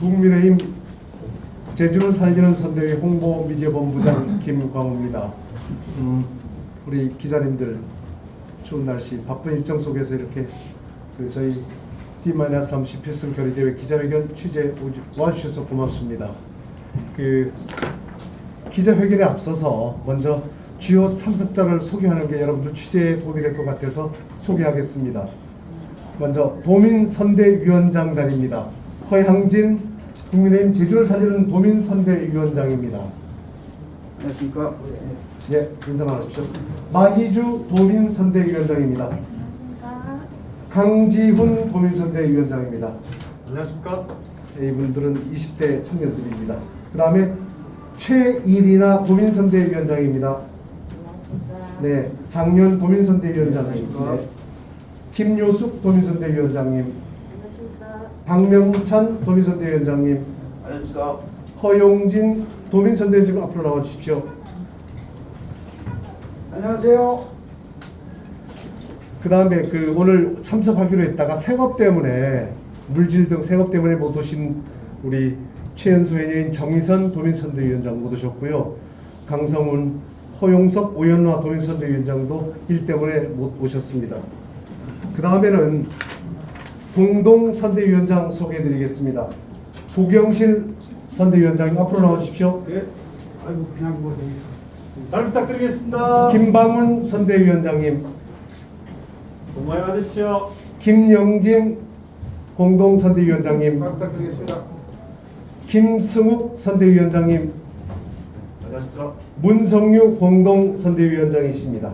국민의힘 제주를 살리는 선대위 홍보 미디어 본부장 김광우입니다. 음, 우리 기자님들 추운 날씨 바쁜 일정 속에서 이렇게 그 저희 D-30 필승 결의 대회 기자회견 취재 와주셔서 고맙습니다. 그 기자회견에 앞서서 먼저 주요 참석자를 소개하는 게 여러분들 취재에 도움이 될 것 같아서 소개하겠습니다. 먼저 도민선대위원장단입니다. 허향진 국민의힘 제주를 살리는 도민선대위원장입니다. 안녕하십니까. 예, 인사만 하십시오. 마희주 도민선대위원장입니다. 강지훈 도민선대위원장입니다. 안녕하십니까? 예, 이분들은 20대 청년들입니다. 그 다음에 최일이나 도민선대위원장입니다. 네, 장년 도민선대위원장님. 네. 김요숙 도민선대위원장님. 박명찬 도민선대위원장님. 안녕하십니까. 허용진 도민선대위원장 앞으로 나와 주십시오. 안녕하세요. 그 다음에 그 오늘 참석하기로 했다가 생업 때문에 물질 등 생업 때문에 못 오신 우리 최연소 해녀인 정희선 도민선대위원장 못 오셨고요. 강성훈, 허용석, 오연화 도민선대위원장도 일 때문에 못 오셨습니다. 그 다음에는 공동 선대위원장 소개해드리겠습니다. 구경실 선대위원장님 앞으로 나와주십시오. 예. 아이고 그냥 뭐 여기서. 잘 부탁드리겠습니다. 김방훈 선대위원장님, 고마워 받으십시오. 김영진 공동 선대위원장님, 잘 부탁드리겠습니다. 김승욱 선대위원장님, 안녕하십니까. 문성유 공동 선대위원장이십니다.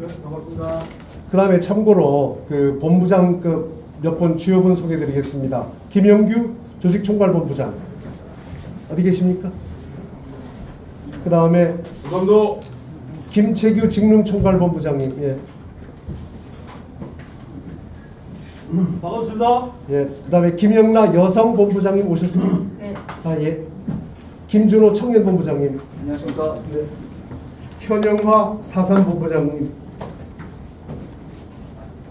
네, 반갑습니다. 그 다음에 참고로 그 본부장급 몇 분 주요 분 소개드리겠습니다. 김영규 조직총괄본부장 어디 계십니까? 그 다음에 부감도 김채규 직능총괄본부장님 예, 반갑습니다. 예. 그 다음에 김영라 여성본부장님 오셨습니까? 네. 아 예. 김준호 청년본부장님 안녕하십니까. 네. 현영화 사산본부장님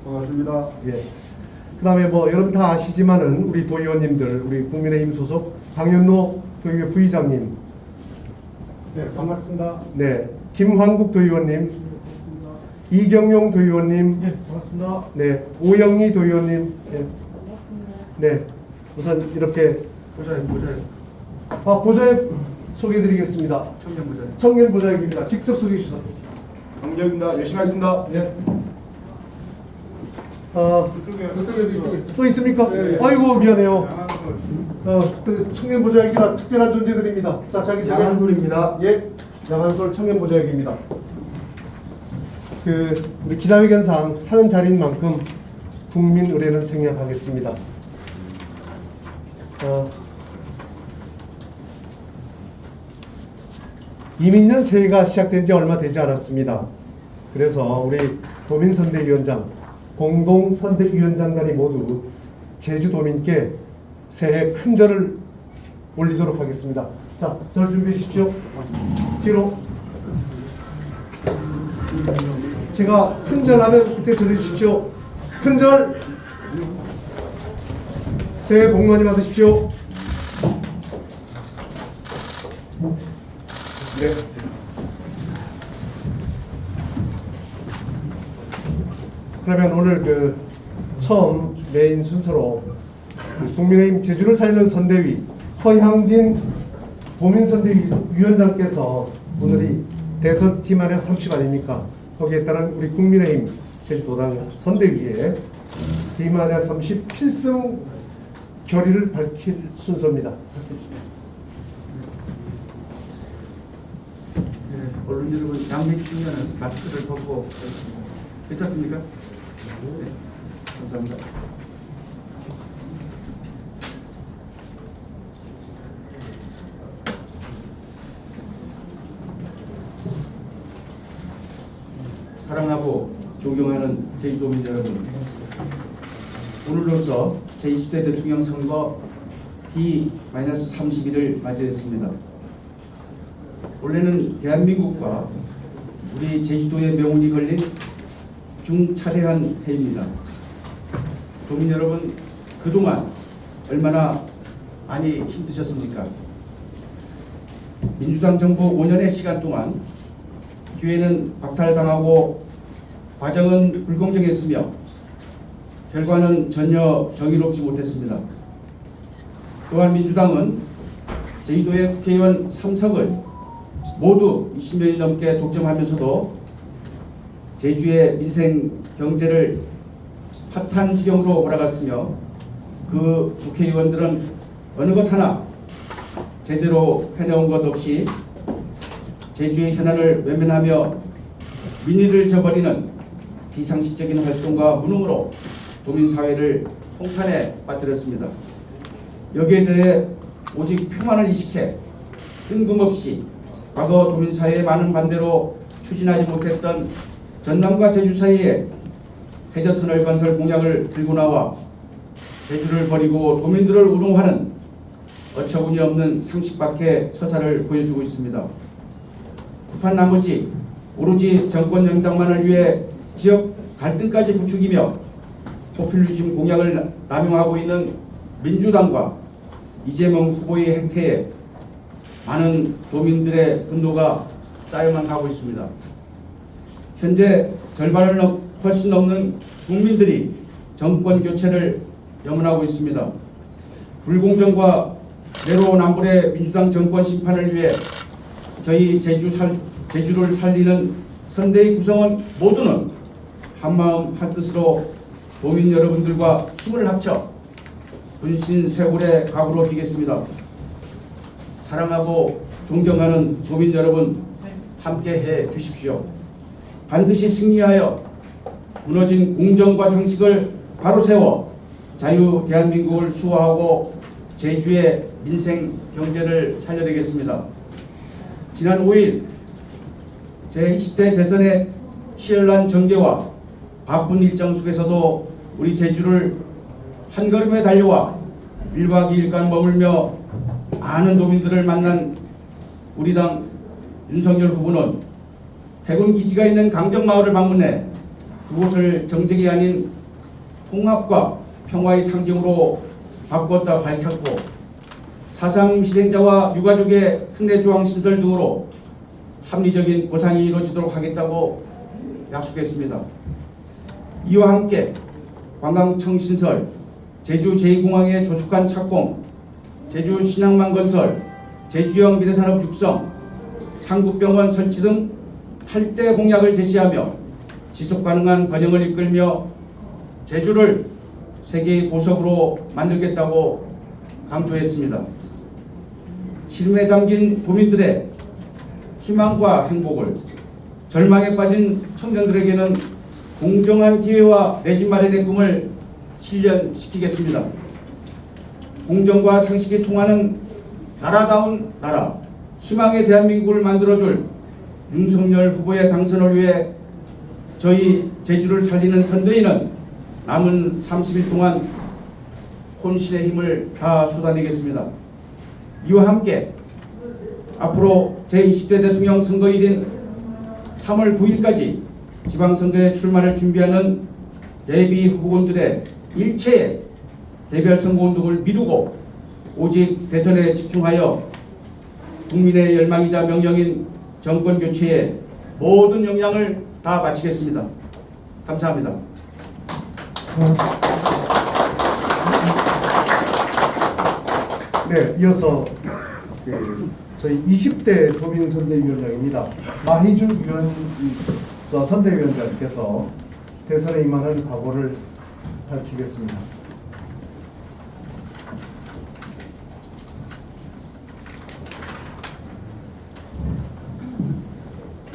반갑습니다. 예. 그다음에 뭐 여러분 다 아시지만은 우리 도의원님들, 우리 국민의힘 소속 강현노 도의회 부의장님, 네, 반갑습니다. 네, 김환국 도의원님, 이경용 도의원님, 예, 반갑습니다. 네, 오영희 도의원님, 예. 네, 우선 이렇게 보자요, 보자요. 아 보좌역 소개드리겠습니다. 청년 보자요. 청년 보좌역입니다. 직접 소개해 주세요. 강경입니다. 열심히 하겠습니다. 네. 아, 이쪽에, 이쪽에도 이쪽에. 또 있습니까? 네. 아이고 미안해요. 어, 그 청년 보좌역이라 특별한 존재들입니다. 자, 자기 소개. 양한솔입니다. 예, 양한솔 청년 보좌역입니다. 그 우리 기자회견상 하는 자리인 만큼 국민 의례는 생략하겠습니다. 어, 이민년 새해가 시작된 지 얼마 되지 않았습니다. 그래서 우리 도민선대위원장, 공동선대위원장 단이 모두 제주도민께 새해 큰 절을 올리도록 하겠습니다. 자, 절 준비해 주십시오. 뒤로. 제가 큰 절 하면 그때 절해 주십시오. 큰 절. 새해 복 많이 받으십시오. 네. 그러면 오늘 그 처음 메인 순서로 그 국민의힘 제주를 살리는 선대위 허향진 도민선대위원장께서 오늘이 대선 T-30 아닙니까? 거기에 따른 우리 국민의힘 제주도당 선대위에 T-30 필승 결의를 밝힐 순서입니다. 네, 언론 여러분 주시면 마스크를 벗고. 괜찮습니까? 네, 감사합니다. 사랑하고 존경하는 제주도민 여러분, 오늘로써 제20대 대통령 선거 D-31을 맞이했습니다. 원래는 대한민국과 우리 제주도의 명운이 걸린 중차대한 해입니다. 도민 여러분, 그동안 얼마나 많이 힘드셨습니까? 민주당 정부 5년의 시간 동안 기회는 박탈당하고 과정은 불공정했으며 결과는 전혀 정의롭지 못했습니다. 또한 민주당은 제주도의 국회의원 3석을 모두 20년이 넘게 독점하면서도 제주의 민생 경제를 파탄 지경으로 몰아갔으며 그 국회의원들은 어느 것 하나 제대로 해내온 것 없이 제주의 현안을 외면하며 민의를 저버리는 비상식적인 활동과 무능으로 도민사회를 홍탄에 빠뜨렸습니다. 여기에 대해 오직 표만을 이식해 뜬금없이 과거 도민사회의 많은 반대로 추진하지 못했던 전남과 제주 사이에 해저터널 건설 공약을 들고 나와 제주를 버리고 도민들을 우롱하는 어처구니 없는 상식 밖의 처사를 보여주고 있습니다. 급한 나머지 오로지 정권 연장만을 위해 지역 갈등까지 부추기며 포퓰리즘 공약을 남용하고 있는 민주당과 이재명 후보의 행태에 많은 도민들의 분노가 쌓여만 가고 있습니다. 현재 절반을 넘, 훨씬 넘는 국민들이 정권 교체를 염원하고 있습니다. 불공정과 내로남불의 민주당 정권 심판을 위해 저희 제주 살, 제주를 살리는 선대의 구성원 모두는 한마음 한뜻으로 도민 여러분들과 힘을 합쳐 분신 쇄골의 각오로 비겠습니다. 사랑하고 존경하는 도민 여러분 함께 해 주십시오. 반드시 승리하여 무너진 공정과 상식을 바로 세워 자유 대한민국을 수호하고 제주의 민생 경제를 살려내겠습니다. 지난 5일 제20대 대선의 치열한 전개와 바쁜 일정 속에서도 우리 제주를 한 걸음에 달려와 1박 2일간 머물며 많은 도민들을 만난 우리 당 윤석열 후보는 해군 기지가 있는 강정마을을 방문해 그곳을 정적이 아닌 통합과 평화의 상징으로 바꾸었다 밝혔고 사상 희생자와 유가족의 특례 조항 신설 등으로 합리적인 보상이 이루어지도록 하겠다고 약속했습니다. 이와 함께 관광청 신설, 제주 제2공항의 조속한 착공, 제주 신항만 건설, 제주형 미래산업 육성, 상국병원 설치 등 8대 공약을 제시하며 지속 가능한 번영을 이끌며 제주를 세계의 보석으로 만들겠다고 강조했습니다. 시름에 잠긴 도민들의 희망과 행복을 절망에 빠진 청년들에게는 공정한 기회와 내집 마련의 꿈을 실현시키겠습니다. 공정과 상식이 통하는 나라다운 나라, 희망의 대한민국을 만들어줄 윤석열 후보의 당선을 위해 저희 제주를 살리는 선대위는 남은 30일 동안 혼신의 힘을 다 쏟아내겠습니다. 이와 함께 앞으로 제20대 대통령 선거일인 3월 9일까지 지방선거에 출마를 준비하는 예비 후보군들의 일체의 대별 선거운동을 미루고 오직 대선에 집중하여 국민의 열망이자 명령인 정권 교체에 모든 역량을 다 바치겠습니다. 감사합니다. 네, 이어서 그 저희 20대 도민 선대위원장입니다. 마희준 위원 어, 선대위원장께서 대선에 임하는 각오를 밝히겠습니다.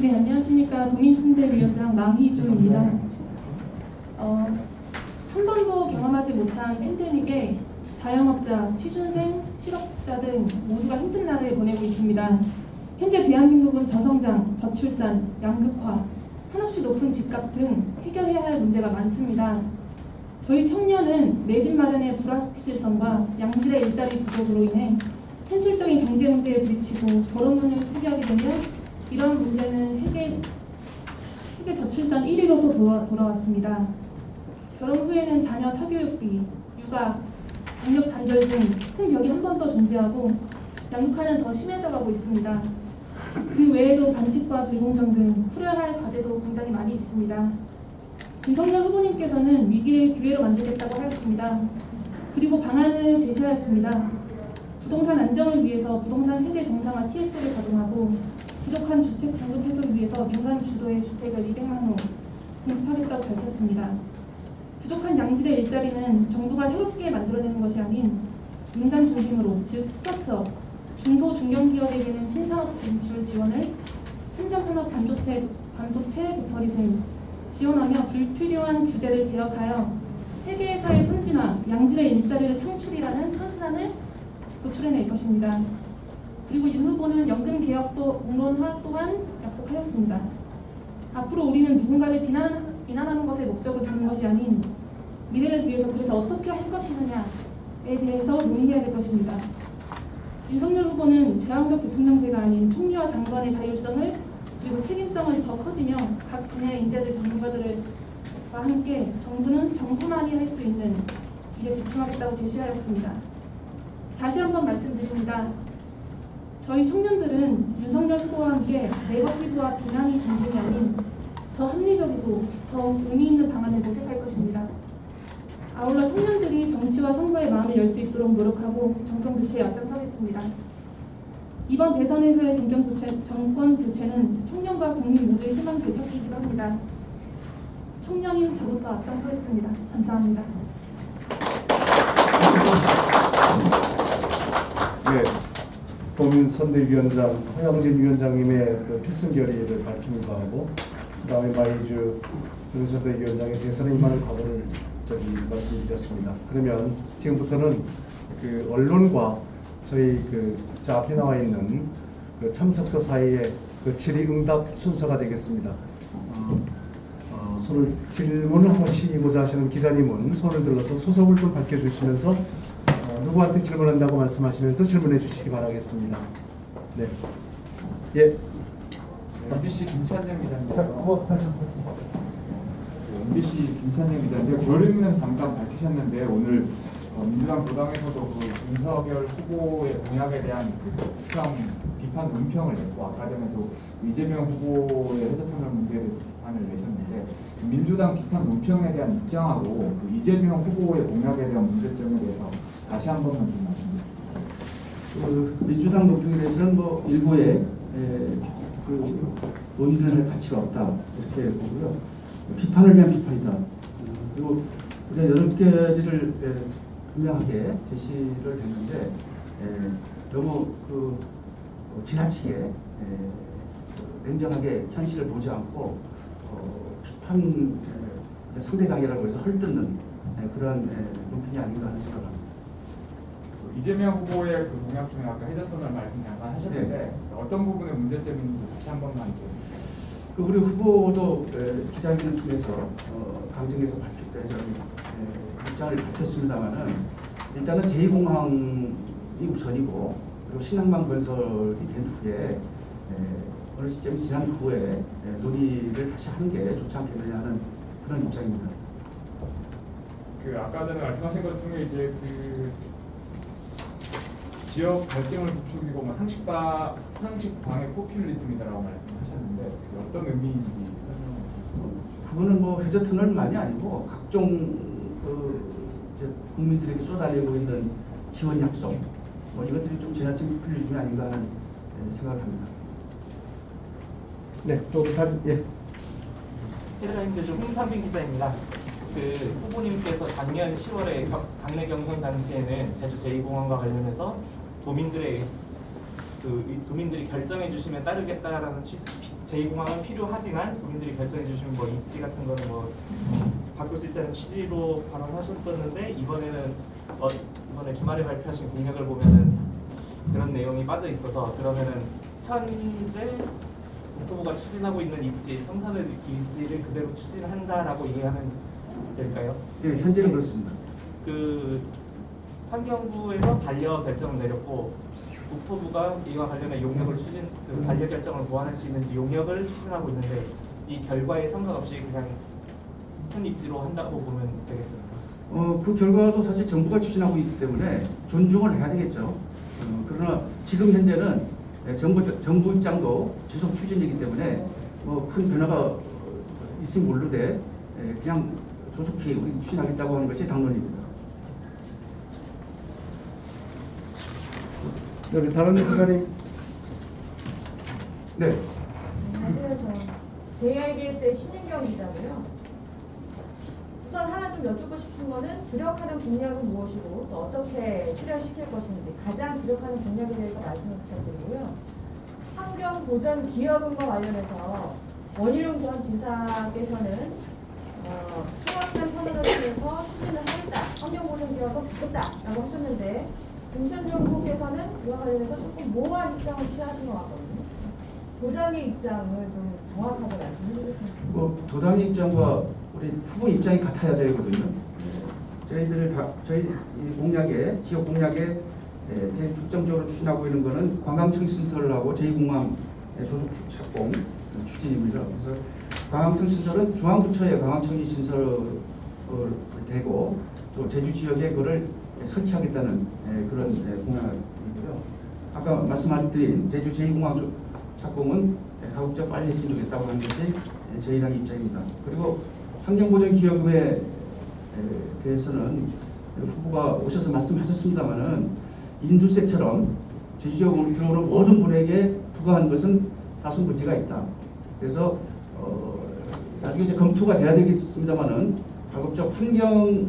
네, 안녕하십니까. 도민순대위원장 마희주입니다. 어, 한 번도 경험하지 못한 팬데믹에 자영업자, 취준생, 실업자 등 모두가 힘든 날을 보내고 있습니다. 현재 대한민국은 저성장, 저출산, 양극화, 한없이 높은 집값 등 해결해야 할 문제가 많습니다. 저희 청년은 내 집 마련의 불확실성과 양질의 일자리 부족으로 인해 현실적인 경제 문제에 부딪히고 결혼을 포기하게 되면 이런 문제는 세계 세계 저출산 1위로 또 돌아, 돌아왔습니다. 결혼 후에는 자녀 사교육비, 육아, 강력 단절 등 큰 벽이 한 번 더 존재하고 양극화는 더 심해져 가고 있습니다. 그 외에도 반칙과 불공정 등 풀어야 할 과제도 굉장히 많이 있습니다. 윤석열 후보님께서는 위기를 기회로 만들겠다고 하였습니다. 그리고 방안을 제시하였습니다. 부동산 안정을 위해서 부동산 세제 정상화 TF를 가동하고 부족한 주택 공급 해소를 위해서 민간 주도의 주택을 200만 호 공급하겠다고 밝혔습니다. 부족한 양질의 일자리는 정부가 새롭게 만들어내는 것이 아닌 민간 중심으로 즉 스타트업, 중소 중견 기업에게는 신산업 진출 지원을 첨단 산업 반도체, 반도체 배터리 등 지원하며 불필요한 규제를 개혁하여 세계에서의 선진화, 양질의 일자리를 창출이라는 선진안을 도출해낼 것입니다. 그리고 윤 후보는 연금 개혁도 공론화 또한 약속하였습니다. 앞으로 우리는 누군가를 비난, 비난하는 것에 목적을 두는 것이 아닌 미래를 위해서 그래서 어떻게 할 것이느냐에 대해서 논의해야 될 것입니다. 윤석열 후보는 제왕적 대통령제가 아닌 총리와 장관의 자율성을 그리고 책임성을 더 커지며 각 분야의 인재들 전문가들과 함께 정부는 정부만이 할 수 있는 일에 집중하겠다고 제시하였습니다. 다시 한번 말씀드립니다. 저희 청년들은 윤석열 후보와 함께 네거티브와 비난이 중심이 아닌 더 합리적이고 더욱 의미 있는 방안을 모색할 것입니다. 아울러 청년들이 정치와 선거의 마음을 열 수 있도록 노력하고 정권 교체에 앞장서겠습니다. 이번 대선에서의 정권 교체, 정권 교체는 청년과 국민 모두의 희망 되찾기이기도 합니다. 청년인 저부터 앞장서겠습니다. 감사합니다. 도민 선대위원장 허영진 위원장님의 그 필승 결의를 밝히는 바하고 그다음에 마이주 도민 선대 위원장의 대선에 임하는 각오를 저기 말씀드렸습니다. 그러면 지금부터는 그 언론과 저희 그 저 앞에 나와 있는 그 참석자 사이에 그 질의응답 순서가 되겠습니다. 어, 어, 손을 질문을 하시고자 하시는 기자님은 손을 들어서 소속을 좀 밝혀주시면서 어, 누구한테 질문한다고 말씀하시면서 질문해 주시기 바라겠습니다. 네. 예. MBC 김찬영 한번. MBC 김찬영 기자님. 교류문에서 잠깐 밝히셨는데 오늘 어, 민주당 도당에서도 그 윤석열 후보의 공약에 대한 그 비평, 비판 논평을 냈고 아까 전에도 이재명 후보의 해저선언 문제에 대해서 비판을 내셨는데 그 민주당 비판 논평에 대한 입장하고 그 이재명 후보의 공약에 대한 문제점에 대해서 다시 한 번만 좀 말씀해 주세요. 그 민주당 논평에 대해서는 뭐 일부의 에, 그 논의할 가치가 없다 이렇게 보고요. 비판을 위한 비판이다. 어, 그리고 우리가 여러 가지를 에, 분명하게 제시를 했는데 에, 너무 그 어, 지나치게 에, 그 냉정하게 현실을 보지 않고 어, 비판 에, 상대방이라고 해서 헐뜯는 에, 그러한 에, 논평이 아닌가 하는 생각을 합니다. 그 이재명 후보의 그 공약 중에 아까 해저선을 말씀 잠깐 하셨는데 어떤 부분의 문제점인지 다시 한 번만 좀. 그 우리 후보도 에, 기자회견을 통해서 어, 강정에서 밝힐 때 저는 에, 입장을 밝혔습니다만은 일단은 제2공항이 우선이고 그리고 신항만 건설이 된 후에 에, 어느 시점이 지난 후에 에, 논의를 다시 하는 게 좋지 않겠느냐 하는 그런 입장입니다. 그 아까 전에 말씀하신 것 중에 이제 그 지역 갈등을 부추기고 뭐 상식바 상식방의 포퓰리즘이다라고 말씀하셨는데 어떤 의미인지. 그거는 뭐 해저 터널만이 아니고 각종 그 이제 국민들에게 쏟아내고 있는 지원 약속 뭐 이것들이 좀 지나친 포퓰리즘이 아닌가 하는 에, 생각을 합니다. 네, 또 다시 예. 헤드라인즈 중 홍삼빈 기자입니다. 그 후보님께서 작년 10월에 당내 경선 당시에는 제주 제2공항과 관련해서 도민들의 그 이- 도민들이 결정해 주시면 따르겠다라는 취지 제2공항은 필요하지만 도민들이 결정해 주시면 뭐 입지 같은 거는 뭐 바꿀 수 있다는 취지로 발언하셨었는데 이번에는 어, 이번에 주말에 발표하신 공약을 보면은 그런 내용이 빠져 있어서 그러면은 현재 후보가 추진하고 있는 입지, 성산의 입지를 그대로 추진한다라고 이해하면 될까요? 예, 현재는 그렇습니다. 그 환경부에서 반려 결정을 내렸고 국토부가 이와 관련해 용역을 추진, 그 반려 결정을 보완할 수 있는지 용역을 추진하고 있는데 이 결과에 상관없이 그냥 현 입지로 한다고 보면 되겠습니다. 어, 그 결과도 사실 정부가 추진하고 있기 때문에 존중을 해야 되겠죠. 어, 그러나 지금 현재는 예, 정부 정부 입장도 지속 추진이기 때문에 뭐 큰 변화가 있으면 모르되 예, 그냥 조속히 우리 추진하겠다고 하는 것이 당론입니다. 네, 다른 기자님 네. 안녕하세요. 저 JIBS의 신윤경 기자고요. 우선 하나 좀 여쭙고 싶은 거는 주력하는 공약은 무엇이고 또 어떻게 실현시킬 것인지 가장 주력하는 공약에 대해서 말씀을 부탁드리고요. 환경 보전 기여금과 관련해서 원희룡 전 지사께서는 어, 수학산 선언을 통해서 추진을 하겠다, 환경 보전 기여금 받겠다라고 하셨는데 김순정 후보께서는 그와 관련해서 조금 모호한 입장을 취하신 것 같거든요. 도장의 입장을 좀 정확하게 말씀해 주셨으면 뭐 도당의 입장과 우리 후보 입장이 같아야 되거든요. 저희들 다 저희 이 공약에 지역 공약에 예, 제일 중점적으로 추진하고 있는 거는 관광청 신설하고 제2공항 소속 추- 착공 추진입니다. 그래서 관광청 신설은 중앙부처의 관광청이 신설 되고 또 제주 지역에 그거를 설치하겠다는 예, 그런 예, 공약이고요. 아까 말씀드린 제주 제2공항 조- 착공은 가급적 빨리 했으면 좋겠다고 하는 것이 예, 저희랑 입장입니다. 그리고 환경보전기여금에 에, 대해서는 후보가 오셔서 말씀하셨습니다마는 인두세처럼 제주지역으로 들어오는 모든 분에게 부과하는 것은 다소 문제가 있다. 그래서 어, 나중에 이제 검토가 돼야 되겠습니다마는 가급적 환경에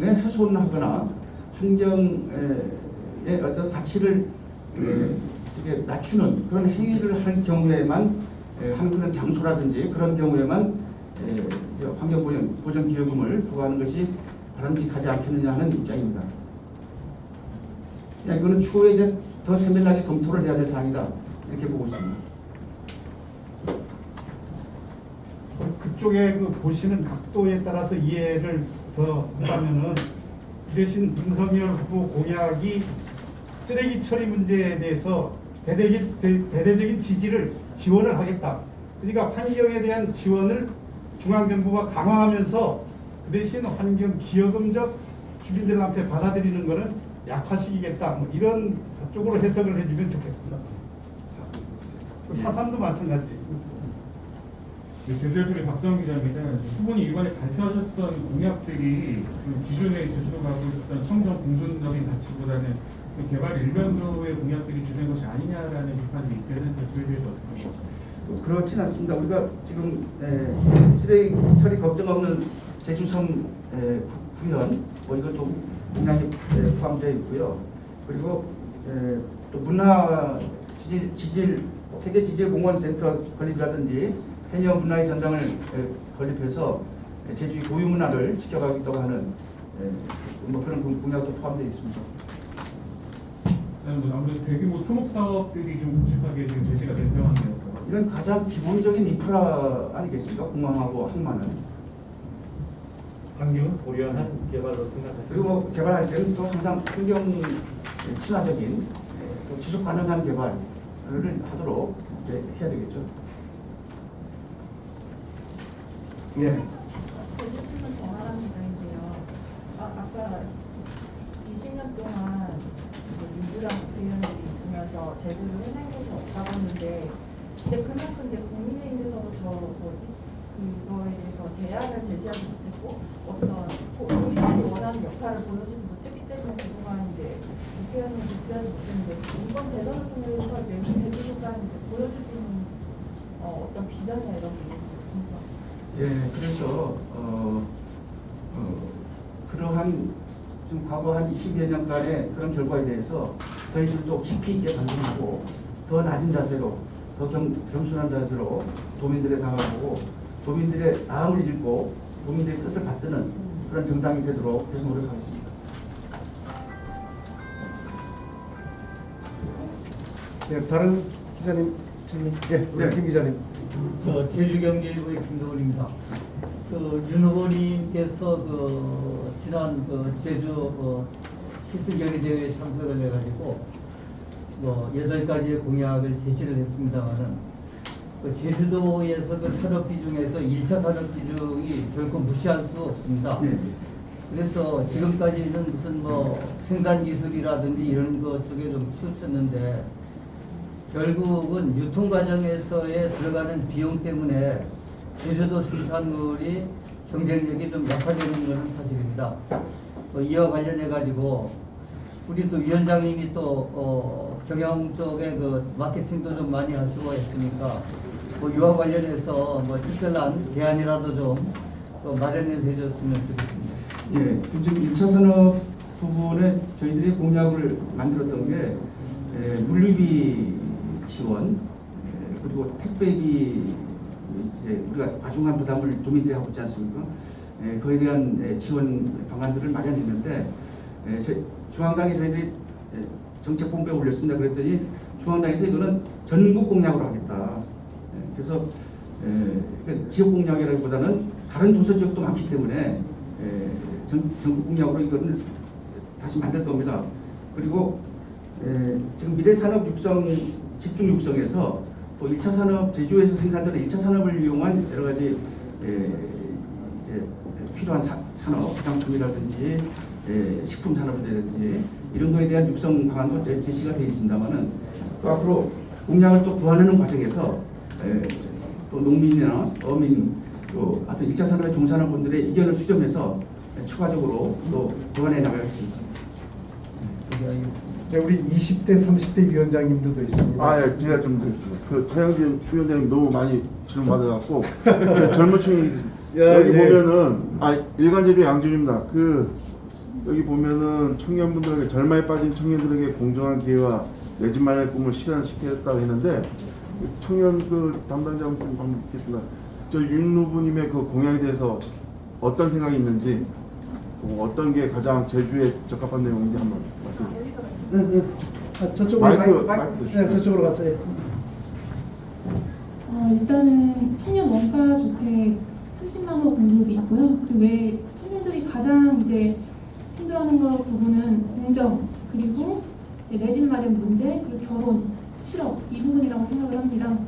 훼손하거나 환경의 어떤 가치를 에, 이게 낮추는 그런 행위를 할 경우에만 에, 하는 그런 장소라든지 그런 경우에만 환경보전 보전기여금을 부과하는 것이 바람직하지 않겠느냐 하는 입장입니다. 그냥 이거는 추후에 이제 더 세밀하게 검토를 해야 될 사항이다 이렇게 보고 있습니다. 그쪽에 그 보시는 각도에 따라서 이해를 더 한다면은 이 대신 윤석열 후보 공약이 쓰레기 처리 문제에 대해서 대대적인, 대- 대대적인 지지를 지원을 하겠다. 그러니까 환경에 대한 지원을 중앙정부가 강화하면서 그 대신 환경 기여금적 주민들한테 받아들이는 거는 약화시키겠다. 뭐 이런 쪽으로 해석을 해주면 좋겠습니다. 사삼도 마찬가지. 그 제주에서의 박성 기자입니다. 후보님 이번에 발표하셨던 공약들이 그 기존에 제주도가 갖고 있었던 청정 공존적인 가치보다는 그 개발 일변도의 공약들이 주된 것이 아니냐라는 비판이 있대는 그에 대해서 어떻게 보십니까? 그렇진 않습니다. 우리가 지금 에, 쓰레기 처리 걱정 없는 제주섬 에, 구- 구현 뭐 이것도 공약에 에, 포함되어 있고요. 그리고 에, 또 문화 지질, 지질 세계 지질 공원 센터 건립이라든지 해녀 문화의 전당을 에, 건립해서 에, 제주의 고유 문화를 지켜가겠다고 하는 에, 뭐 그런 공- 공약도 포함되어 있습니다. 그다음에 뭐 아무래도 대규모 토목 사업들이 좀 굵직하게 지금 제시가 된 상황이어서 이건 가장 기본적인 인프라 아니겠습니까? 공항하고 항만은. 환경을 고려한 개발로 생각하시죠? 그리고 뭐 개발할 때는 또 항상 환경 친화적인 예, 또 지속 가능한 개발을 하도록 이제 해야 되겠죠. 네. 제주시는 정하라는 입장인데요. 아, 아까 20년 동안 이제 민주당 국회의원들이 있으면서 제대로 해낸 것이 없다고 했는데 근데 그만큼 이제 국민의힘에서도 저 뭐지 그거에 대해서 대안을 제시하지 못했고 어떤 국민들이 원하는 역할을 보여주지 못했기 때문에 그동안 이제 국회의원을 제시하지 못했는데 이번 대선을 통해서 내년 이제 보여줄 수 있는 어, 어떤 비전이나 이런 게? 예, 그래서 어, 어, 그러한 좀 과거 한 20여 년간의 그런 결과에 대해서 저희들도 깊이 있게 반성하고 더 낮은 자세로 더 겸, 겸손한 자세로 도민들의 다가가고 도민들의 마음을 읽고 도민들의 뜻을 받드는 그런 정당이 되도록 계속 노력하겠습니다. 네, 다른 기자님 질문 예, 우리 네. 김 기자님 그 제주경제일보의 김도훈입니다. 그 윤 후보님께서 그 지난 그 제주 그 키스경기 대회에 참석을 해가지고 뭐 여덟 가지의 공약을 제시를 했습니다만은 그 제주도에서 그 산업 비중에서 1차 산업 비중이 결코 무시할 수 없습니다. 네. 그래서 지금까지는 무슨 뭐 생산 기술이라든지 이런 것 쪽에 좀 치우쳤는데 결국은 유통 과정에서의 들어가는 비용 때문에 제주도 생산물이 경쟁력이 좀 약화되는 것은 사실입니다. 또 이와 관련해 가지고 우리 또 위원장님이 또 어, 경영 쪽에 그 마케팅도 좀 많이 하시고 했으니까 뭐 이와 관련해서 뭐 특별한 대안이라도 좀또 마련해 주셨으면 좋겠습니다. 예, 그 지금 1차 산업 부분에 저희들이 공약을 만들었던 게 에, 물류비 지원 에, 그리고 택배비 이제 우리가 과중한 부담을 도민들이 하고 있지 않습니까? 에, 그에 대한 에, 지원 방안들을 마련했는데 에, 저, 중앙당이 저희들이 에, 정책본부에 올렸습니다. 그랬더니 중앙당에서 이거는 전국 공약으로 하겠다. 에, 그래서 에, 그러니까 지역 공약이라기보다는 다른 도서 지역도 많기 때문에 에, 전, 전국 공약으로 이거를 다시 만들 겁니다. 그리고 에, 지금 미래 산업 육성 집중 육성에서 또 1차 산업 제주에서 생산되는 1차 산업을 이용한 여러 가지 필요한 사, 산업 화장품이라든지 에, 식품 산업이라든지 이런 거에 대한 육성 방안도 제- 제시가 되어 있습니다만은 또 앞으로 공약을 또 구하는 과정에서 에, 또 농민이나 어민 또 하여튼 1차 산업에 종사하는 분들의 의견을 수렴해서 추가적으로 또 보완해 나가겠습니다. 네, 우리 20대, 30대 위원장님들도 있습니다. 아, 예, 제가 좀 드리겠습니다. 그 차영진 위원장님 너무 많이 질문 받아갖고 그 젊은 층 야, 여기 예. 보면은 아 일간제조 양준입니다. 그 여기 보면은 청년분들에게 젊음에 빠진 청년들에게 공정한 기회와 내집 마련의 꿈을 실현시켰다고 했는데 그 청년 그 담당자 말씀 한번 듣겠습니다. 저윤 후보님의 그 공약에 대해서 어떤 생각이 있는지 또 어떤 게 가장 제주에 적합한 내용인지 한번 말씀. 네, 네. 아, 저쪽으로 마이크, 가- 마이크. 네, 저쪽으로 갔어요. 어, 일단은 청년 원가 주택 30만 호 공급이 있고요. 그 외에 청년들이 가장 이제 힘들어하는 것 부분은 공정 그리고 내 집 마련 문제 그리고 결혼 실업 이 부분이라고 생각을 합니다.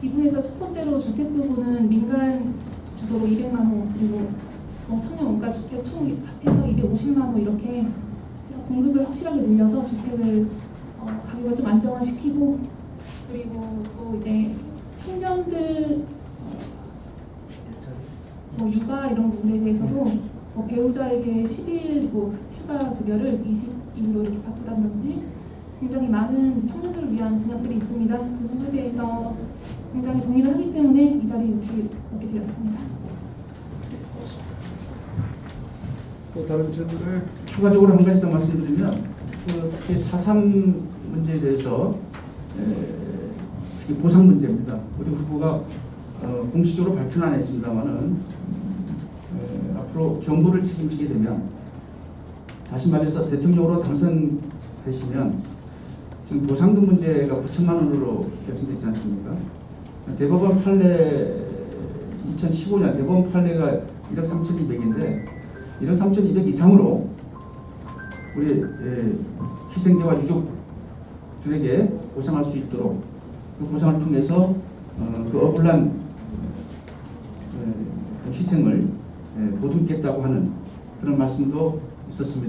이 부분에서 첫 번째로 주택 부분은 민간 주소로 200만 호 그리고 어, 청년 원가 주택 총 합해서 250만 호 이렇게 해서 공급을 확실하게 늘려서 주택을 어, 가격을 좀 안정화시키고 그리고 또 이제 청년들 어, 뭐 육아 이런 부분에 대해서도 뭐 배우자에게 10일 뭐 휴가 급여를 20일로 이렇게 바꾸다든지 굉장히 많은 청년들을 위한 공약들이 있습니다. 그 부분에 대해서 굉장히 동의를 하기 때문에 이 자리에 이렇게 오게 되었습니다. 또 다른 질문을 추가적으로 한 가지 더 말씀드리면 그 특히 4.3 문제에 대해서 에, 특히 보상 문제입니다. 우리 후보가 어, 공식적으로 발표는 안 했습니다만은 에, 앞으로 정부를 책임지게 되면 다시 말해서 대통령으로 당선되시면 지금 보상금 문제가 9천만 원으로 결정되지 않습니까? 대법원 판례 2015년 대법원 판례가 1억 3,200인데 1억 3,200 이상으로 우리 에, 희생자와 유족들에게 보상할 수 있도록 그 보상을 통해서 어, 그 억울한 에, 그 희생을 에, 보듬겠다고 하는 그런 말씀도 있었습니다.